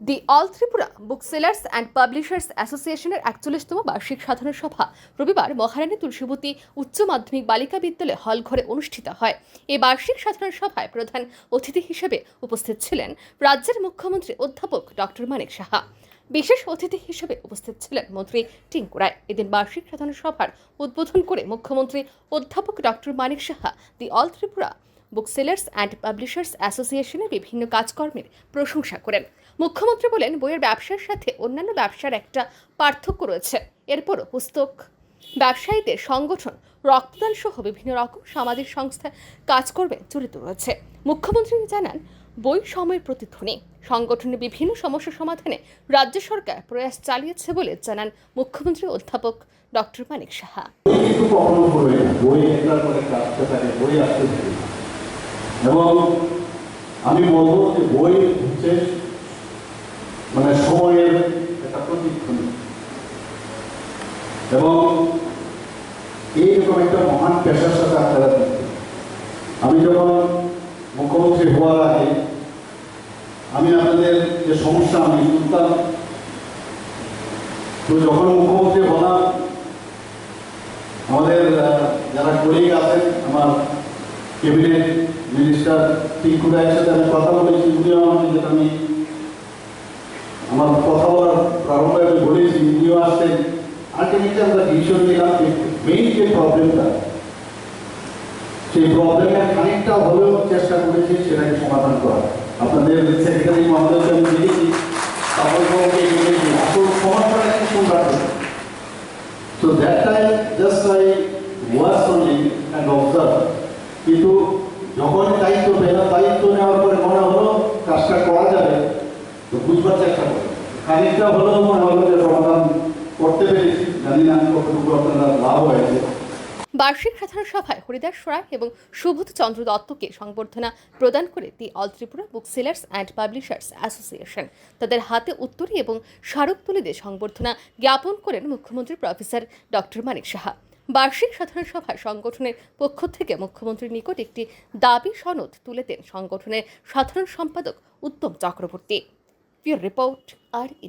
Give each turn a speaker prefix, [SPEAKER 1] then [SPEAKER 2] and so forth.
[SPEAKER 1] The all Tripura book sellers and publishers অ্যাসোসিয়েশনের একচল্লিশতম বার্ষিক সাধারণ সভা রবিবার মহারানী তুলসীবতী উচ্চ মাধ্যমিক বালিকা বিদ্যালয় হল ঘরে অনুষ্ঠিত হয়। এই বার্ষিক সাধারণ সভায় প্রধান অতিথি হিসেবে উপস্থিত ছিলেন রাজ্যের মুখ্যমন্ত্রী অধ্যাপক ডক্টর মানিক সাহা। বিশেষ অতিথি হিসেবে উপস্থিত ছিলেন মন্ত্রী টিঙ্কু রায়। এদিন বার্ষিক সাধারণ সভার উদ্বোধন করে মুখ্যমন্ত্রী অধ্যাপক doctor Manik Saha the all Tripura book sellers and publishers অ্যাসোসিয়েশনের বিভিন্ন কাজকর্মের প্রশংসা করেন। মুখ্যমন্ত্রী বলেন, বইয়ের ব্যবসার সাথে অন্যান্য ব্যবসার একটা পার্থক্য রয়েছে। এরপরও পুস্তক ব্যবসায়ীদের সংগঠন রক্তদান সহ বিভিন্ন রকম সামাজিক সংস্থা কাজকর্মে জড়িত রয়েছে। মুখ্যমন্ত্রী জানান, বই সময়ের প্রতিধ্বনি। সংগঠনের বিভিন্ন সমস্যা সমাধানে রাজ্য সরকার প্রয়াস চালিয়েছে বলে জানান মুখ্যমন্ত্রী অধ্যাপক ডক্টর মানিক সাহা।
[SPEAKER 2] এবং আমি বলব যে বই হচ্ছে মানে সময়ের একটা প্রতিক্ষণ এবং এইরকম একটা মহান পেশার সাথে আপনারা আমি যখন মুখ্যমন্ত্রী হওয়ার আগে আমি আপনাদের যে সমস্যা আমি শুনতাম, তো যখন মুখ্যমন্ত্রী হলাম, আমাদের যারা কলিগ আছেন, আমার ক্যাবিনেট মিনিস্টার টিঙ্কু রায়ের সাথে আমি কথা বলেছি উনিও আমাকে যেটা আমি আমার কথা বলার প্রারম্ভে আমি বলেছি উনিও আসছেন। আলটিমেটলি আমরা ডিসিশন নিলাম মেইন যে প্রবলেমটা সেই প্রবলেমের খানিকটা হলেও চেষ্টা করেছি সেটাকে সমাধান করা আপনাদের সেক্রেটারি মহোদয়কে আমি দেখেছি, তারপরে আসল সমস্যাটা কি কোনটা So that time, just I was only and observe. কিন্তু যখন দায়িত্ব পেলাম, দায়িত্ব নেওয়ার পরে মনে হলো কাজটা করা যাবে। তো বুঝবার চেষ্টা করি খানিকটা হলেও মনে হলো যে সমাধান করতে পেরেছি। জানি না কতটুকু আপনারা লাভ হয়েছে।
[SPEAKER 1] বার্ষিক সাধারণ সভায় হরিদাস রায় এবং সুবোধ চন্দ্র দত্তকে সংবর্ধনা প্রদান করে the all Tripura book sellers and publishers association. তাদের হাতে উত্তরী এবং স্মারক তুলে দিয়ে সংবর্ধনা জ্ঞাপন করেন মুখ্যমন্ত্রী প্রফেসর ডক্টর মানিক সাহা। বার্ষিক সাধারণ সভায় সংগঠনের পক্ষ থেকে মুখ্যমন্ত্রীর নিকট একটি দাবি সনদ তুলে দেন সংগঠনের সাধারণ সম্পাদক উত্তম চক্রবর্তী। রিপোর্ট আর ই